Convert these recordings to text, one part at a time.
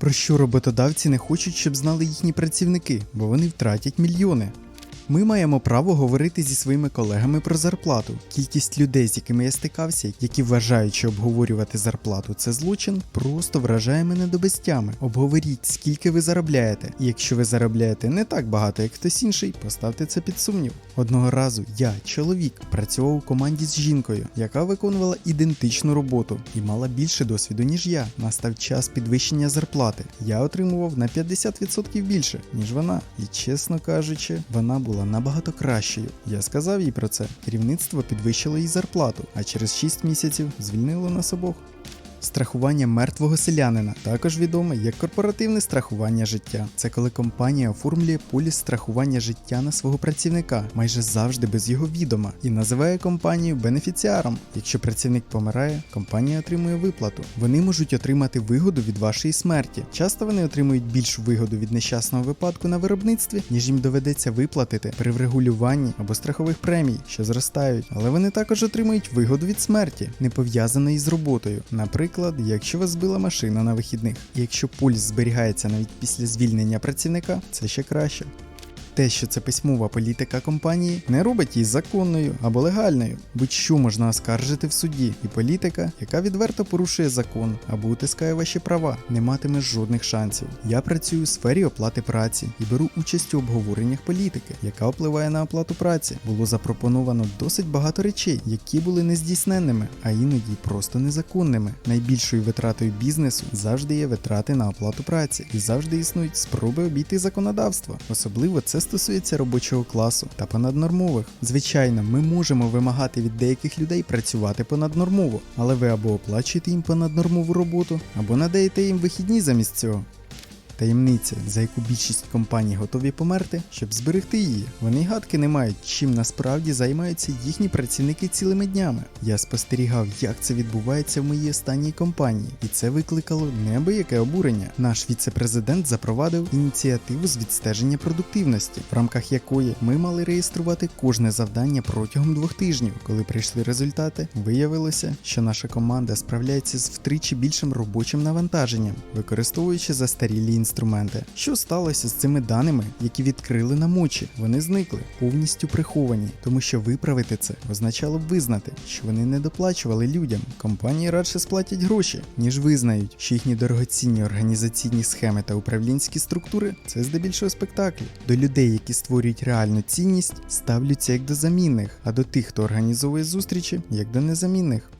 Про що роботодавці не хочуть, щоб знали їхні працівники, бо вони втратять мільйони. Ми маємо право говорити зі своїми колегами про зарплату. Кількість людей, з якими я стикався, які вважають, що обговорювати зарплату це злочин, просто вражає мене до безтями. Обговоріть, скільки ви заробляєте. І якщо ви заробляєте не так багато, як хтось інший, поставте це під сумнів. Одного разу я, чоловік, працював у команді з жінкою, яка виконувала ідентичну роботу і мала більше досвіду, ніж я. Настав час підвищення зарплати. Я отримував на 50% більше, ніж вона. І чесно кажучи, вона була набагато кращою. Я сказав їй про це. Керівництво підвищило їй зарплату, а через 6 місяців звільнило нас обох. Страхування мертвого селянина також відоме як корпоративне страхування життя. Це коли компанія оформлює поліс страхування життя на свого працівника майже завжди без його відома і називає компанію бенефіціаром. Якщо працівник помирає, компанія отримує виплату. Вони можуть отримати вигоду від вашої смерті. Часто вони отримують більшу вигоду від нещасного випадку на виробництві, ніж їм доведеться виплатити при врегулюванні або страхових премій, що зростають. Але вони також отримують вигоду від смерті, не пов'язаної з роботою. Наприклад, якщо вас збила машина на вихідних, якщо пульс зберігається навіть після звільнення працівника, це ще краще. Те, що це письмова політика компанії, не робить її законною або легальною. Будь-що можна оскаржити в суді, і політика, яка відверто порушує закон або утискає ваші права, не матиме жодних шансів. Я працюю у сфері оплати праці і беру участь у обговореннях політики, яка впливає на оплату праці. Було запропоновано досить багато речей, які були нездійсненними, а іноді просто незаконними. Найбільшою витратою бізнесу завжди є витрати на оплату праці, і завжди існують спроби обійти законодавство. Особливо це стосується робочого класу та понаднормових. Звичайно, ми можемо вимагати від деяких людей працювати понаднормово, але ви або оплачуєте їм понаднормову роботу, або надаєте їм вихідні замість цього. Таємниця, за яку більшість компаній готові померти, щоб зберегти її. Вони гадки не мають, чим насправді займаються їхні працівники цілими днями. Я спостерігав, як це відбувається в моїй останній компанії, і це викликало неабияке обурення. Наш віце-президент запровадив ініціативу з відстеження продуктивності, в рамках якої ми мали реєструвати кожне завдання протягом двох тижнів. Коли прийшли результати, виявилося, що наша команда справляється з втричі більшим робочим навантаженням, використовуючи застарілі інструменти. Що сталося з цими даними, які відкрили нам очі? Вони зникли, повністю приховані, тому що виправити це означало б визнати, що вони не доплачували людям. Компанії радше сплатять гроші, ніж визнають, що їхні дорогоцінні організаційні схеми та управлінські структури це здебільшого спектакль. До людей, які створюють реальну цінність, ставляться як до замінних, а до тих, хто організовує зустрічі, як до незамінних.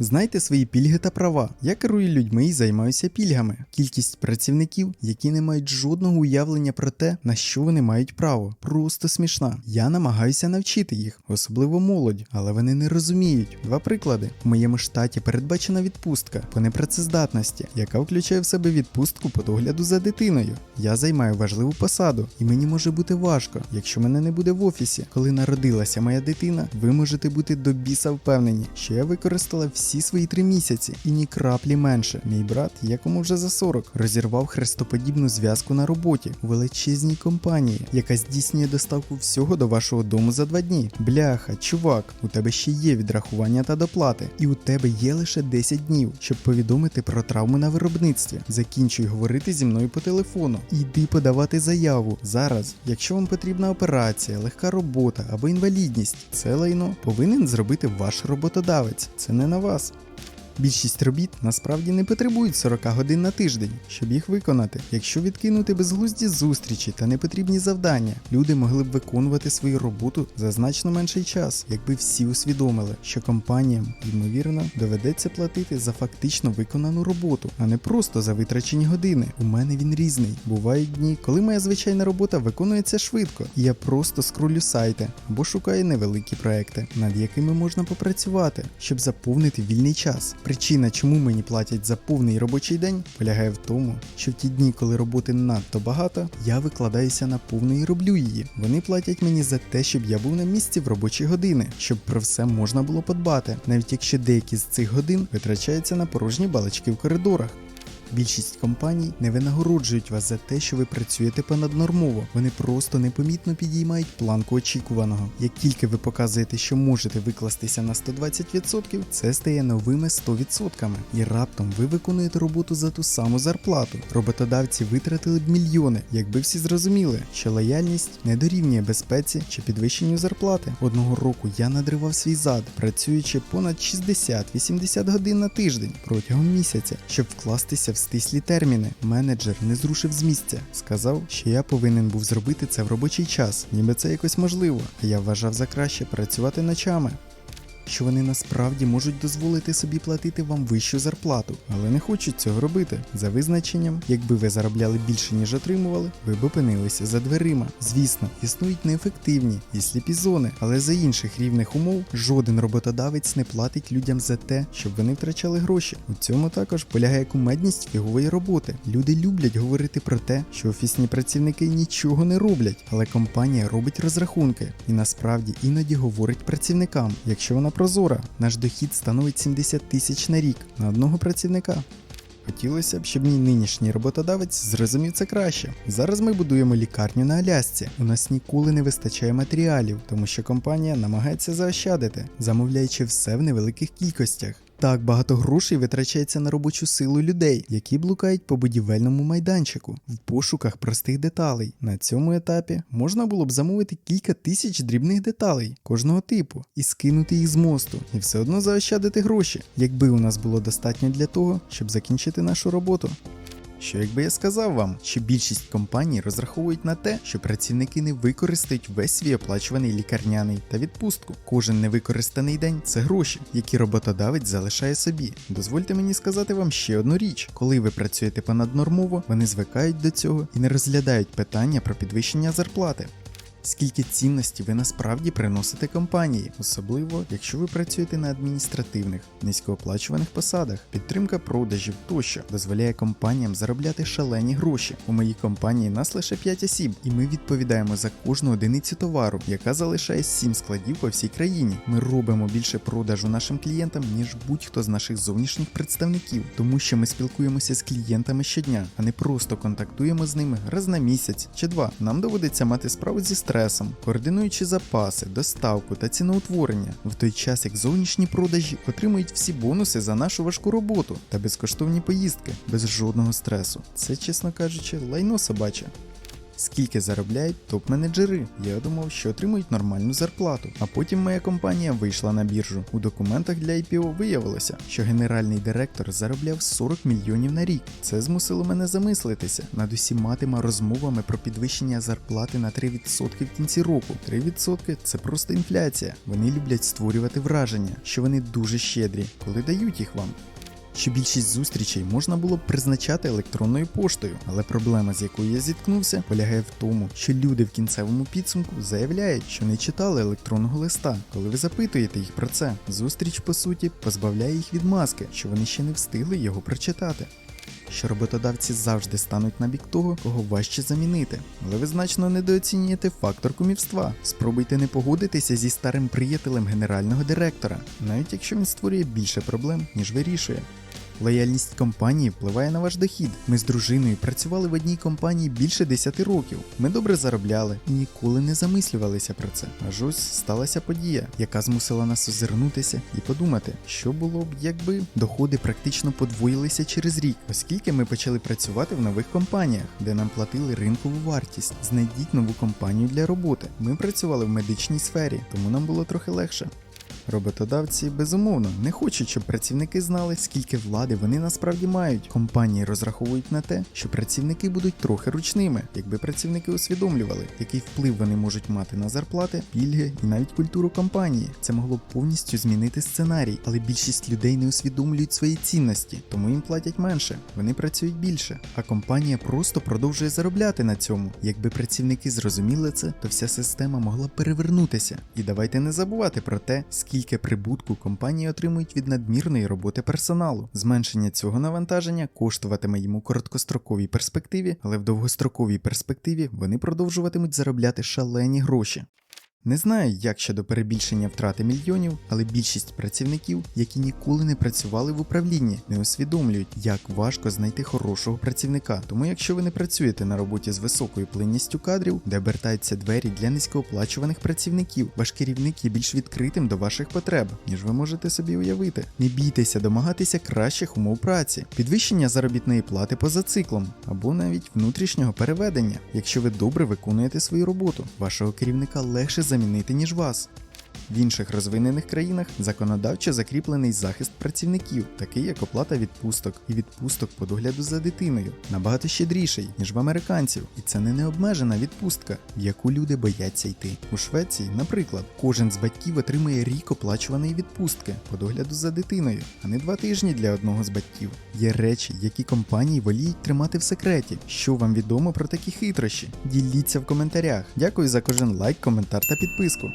Знайте свої пільги та права. Я керую людьми і займаюся пільгами. Кількість працівників, які не мають жодного уявлення про те, на що вони мають право, просто смішна. Я намагаюся навчити їх, особливо молодь, але вони не розуміють. Два приклади: в моєму штаті передбачена відпустка по непрацездатності, яка включає в себе відпустку по догляду за дитиною. Я займаю важливу посаду, і мені може бути важко, якщо мене не буде в офісі. Коли народилася моя дитина, ви можете бути до біса впевнені, що я використала всі свої три місяці і ні краплі менше. Мій брат, якому вже за 40, розірвав хрестоподібну зв'язку на роботі у величезній компанії, яка здійснює доставку всього до вашого дому за два дні. Бляха, чувак, у тебе ще є відрахування та доплати, і у тебе є лише 10 днів, щоб повідомити про травму на виробництві. Закінчуй говорити зі мною по телефону. Іди подавати заяву зараз. Якщо вам потрібна операція, легка робота або інвалідність, це лайно повинен зробити ваш роботодавець. Це не на вас. Spaß. Більшість робіт насправді не потребують 40 годин на тиждень, щоб їх виконати. Якщо відкинути безглузді зустрічі та непотрібні завдання, люди могли б виконувати свою роботу за значно менший час, якби всі усвідомили, що компаніям, ймовірно, доведеться платити за фактично виконану роботу, а не просто за витрачені години. У мене він різний. Бувають дні, коли моя звичайна робота виконується швидко, і я просто скролю сайти або шукаю невеликі проекти, над якими можна попрацювати, щоб заповнити вільний час. Причина, чому мені платять за повний робочий день, полягає в тому, що в ті дні, коли роботи надто багато, я викладаюся на повну і роблю її. Вони платять мені за те, щоб я був на місці в робочі години, щоб про все можна було подбати, навіть якщо деякі з цих годин витрачаються на порожні балачки в коридорах. Більшість компаній не винагороджують вас за те, що ви працюєте понаднормово. Вони просто непомітно підіймають планку очікуваного. Як тільки ви показуєте, що можете викластися на 120%, це стає новими 100%. І раптом ви виконуєте роботу за ту саму зарплату. Роботодавці витратили б мільйони, якби всі зрозуміли, що лояльність не дорівнює безпеці чи підвищенню зарплати. Одного року я надривав свій зад, працюючи понад 60-80 годин на тиждень протягом місяця, щоб вкластися в стислі терміни. Менеджер не зрушив з місця, сказав, що я повинен був зробити це в робочий час, ніби це якось можливо. Я вважав за краще працювати ночами. Що вони насправді можуть дозволити собі платити вам вищу зарплату, але не хочуть цього робити. За визначенням, якби ви заробляли більше, ніж отримували, ви б опинилися за дверима. Звісно, існують неефективні і сліпі зони, але за інших рівних умов жоден роботодавець не платить людям за те, щоб вони втрачали гроші. У цьому також полягає кумедність фігової роботи. Люди люблять говорити про те, що офісні працівники нічого не роблять, але компанія робить розрахунки і насправді іноді говорить працівникам, якщо вона прозора, наш дохід становить 70 тисяч на рік на одного працівника. Хотілося б, щоб мій нинішній роботодавець зрозумів це краще. Зараз ми будуємо лікарню на Алясці. У нас ніколи не вистачає матеріалів, тому що компанія намагається заощадити, замовляючи все в невеликих кількостях. Так багато грошей витрачається на робочу силу людей, які блукають по будівельному майданчику в пошуках простих деталей. На цьому етапі можна було б замовити кілька тисяч дрібних деталей кожного типу і скинути їх з мосту, і все одно заощадити гроші, якби у нас було достатньо для того, щоб закінчити нашу роботу. Що якби я сказав вам, що більшість компаній розраховують на те, що працівники не використають весь свій оплачуваний лікарняний та відпустку. Кожен невикористаний день це гроші, які роботодавець залишає собі. Дозвольте мені сказати вам ще одну річ: коли ви працюєте понаднормово, вони звикають до цього і не розглядають питання про підвищення зарплати. Скільки цінності ви насправді приносите компанії, особливо якщо ви працюєте на адміністративних, низькооплачуваних посадах. Підтримка продажів тощо дозволяє компаніям заробляти шалені гроші. У моїй компанії нас лише 5 осіб, і ми відповідаємо за кожну одиницю товару, яка залишає 7 складів по всій країні. Ми робимо більше продажу нашим клієнтам, ніж будь-хто з наших зовнішніх представників, тому що ми спілкуємося з клієнтами щодня, а не просто контактуємо з ними раз на місяць чи два. Нам доводиться мати справу зі стресом, координуючи запаси, доставку та ціноутворення, в той час як зовнішні продажі отримують всі бонуси за нашу важку роботу та безкоштовні поїздки без жодного стресу. Це, чесно кажучи, лайно собаче. Скільки заробляють топ-менеджери? Я думав, що отримують нормальну зарплату. А потім моя компанія вийшла на біржу. У документах для IPO виявилося, що генеральний директор заробляв 40 мільйонів на рік. Це змусило мене замислитися над усіма тими розмовами про підвищення зарплати на 3% в кінці року. 3% це просто інфляція. Вони люблять створювати враження, що вони дуже щедрі, коли дають їх вам що більшість зустрічей можна було б призначати електронною поштою, але проблема, з якою я зіткнувся, полягає в тому, що люди в кінцевому підсумку заявляють, що не читали електронного листа. Коли ви запитуєте їх про це, зустріч по суті позбавляє їх від маски, що вони ще не встигли його прочитати. Що роботодавці завжди стануть на бік того, кого важче замінити, але ви значно недооцінюєте фактор кумівства. Спробуйте не погодитися зі старим приятелем генерального директора, навіть якщо він створює більше проблем, ніж вирішує. Лояльність компанії впливає на ваш дохід. Ми з дружиною працювали в одній компанії більше 10 років. Ми добре заробляли і ніколи не замислювалися про це. Аж ось сталася подія, яка змусила нас озирнутися і подумати, що було б, якби доходи практично подвоїлися через рік, оскільки ми почали працювати в нових компаніях, де нам платили ринкову вартість. Знайдіть нову компанію для роботи. Ми працювали в медичній сфері, тому нам було трохи легше. Роботодавці безумовно не хочуть, щоб працівники знали, скільки влади вони насправді мають. Компанії розраховують на те, що працівники будуть трохи ручними, якби працівники усвідомлювали, який вплив вони можуть мати на зарплати, пільги і навіть культуру компанії. Це могло б повністю змінити сценарій, але більшість людей не усвідомлюють свої цінності, тому їм платять менше, вони працюють більше. А компанія просто продовжує заробляти на цьому. Якби працівники зрозуміли це, то вся система могла перевернутися. І давайте не забувати про те, скільки скільки прибутку компанії отримують від надмірної роботи персоналу. Зменшення цього навантаження коштуватиме їм у короткостроковій перспективі, але в довгостроковій перспективі вони продовжуватимуть заробляти шалені гроші. Не знаю, як щодо перебільшення втрати мільйонів, але більшість працівників, які ніколи не працювали в управлінні, не усвідомлюють, як важко знайти хорошого працівника. Тому, якщо ви не працюєте на роботі з високою плинністю кадрів, де обертаються двері для низькооплачуваних працівників, ваш керівник є більш відкритим до ваших потреб, ніж ви можете собі уявити. Не бійтеся домагатися кращих умов праці, підвищення заробітної плати поза циклом або навіть внутрішнього переведення, якщо ви добре виконуєте свою роботу. Вашого керівника легше замінити, ніж вас. В інших розвинених країнах законодавчо закріплений захист працівників, такий як оплата відпусток і відпусток по догляду за дитиною, набагато щедріший, ніж в американців, і це не необмежена відпустка, в яку люди бояться йти. У Швеції, наприклад, кожен з батьків отримує рік оплачуваної відпустки по догляду за дитиною, а не два тижні для одного з батьків. Є речі, які компанії воліють тримати в секреті. Що вам відомо про такі хитрощі? Діліться в коментарях. Дякую за кожен лайк, коментар та підписку.